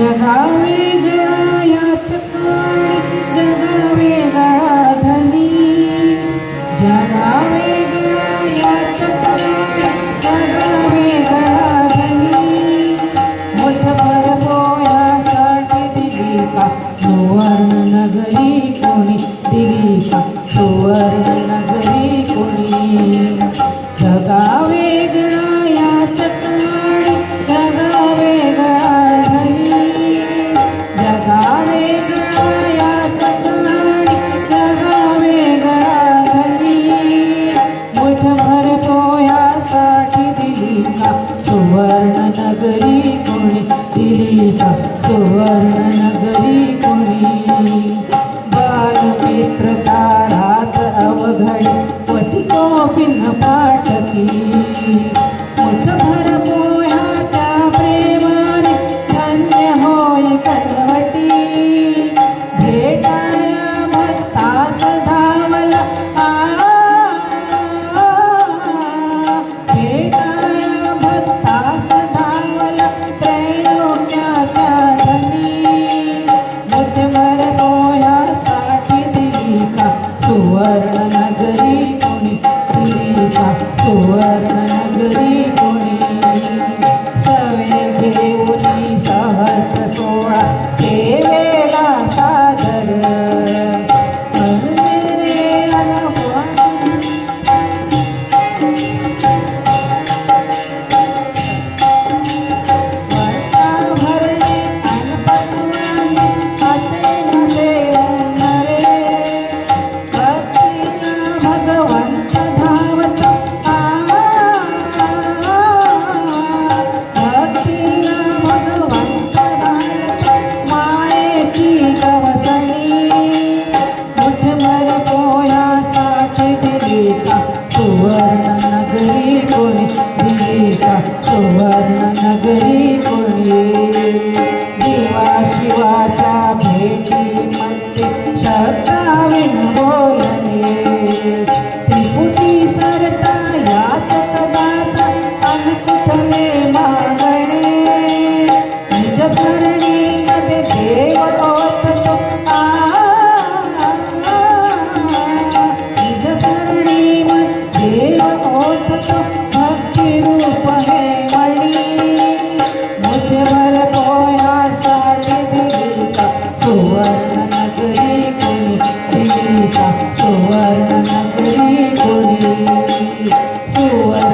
जगावे गणायाच काळी जगावे सुवर्ण नगरी कुणी बालमित्र तारात अवघड पटी कोपिन पाठकी. सुवर्ण नगरी पुणे दिवा शिवाचा भेटी म्हणते शब्दाविण बोलणे त्रिपुटी सरता यात कदाता अनकुठले मागणे निज सरणी मध्ये देव ओत तो आ निज सरणी मध्ये तो 我